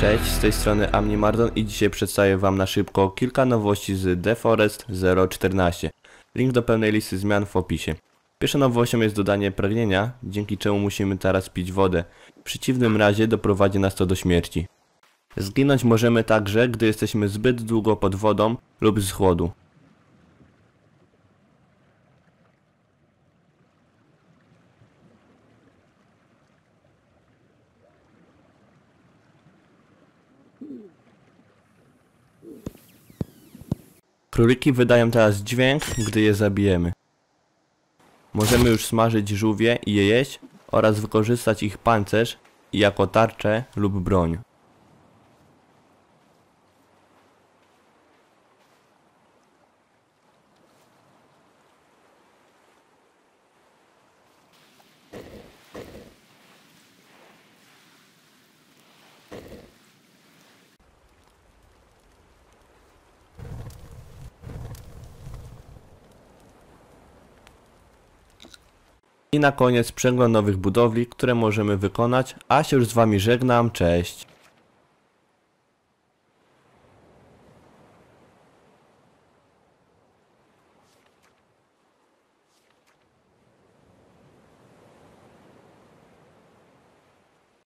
Cześć, z tej strony Amni Mardon i dzisiaj przedstawię Wam na szybko kilka nowości z Deforest 0.14. Link do pełnej listy zmian w opisie. Pierwszą nowością jest dodanie pragnienia, dzięki czemu musimy teraz pić wodę. W przeciwnym razie doprowadzi nas to do śmierci. Zginąć możemy także, gdy jesteśmy zbyt długo pod wodą lub z chłodu. Króliki wydają teraz dźwięk, gdy je zabijemy. Możemy już smażyć żółwie i je jeść oraz wykorzystać ich pancerz jako tarczę lub broń. I na koniec przegląd nowych budowli, które możemy wykonać, a się już z Wami żegnam, cześć!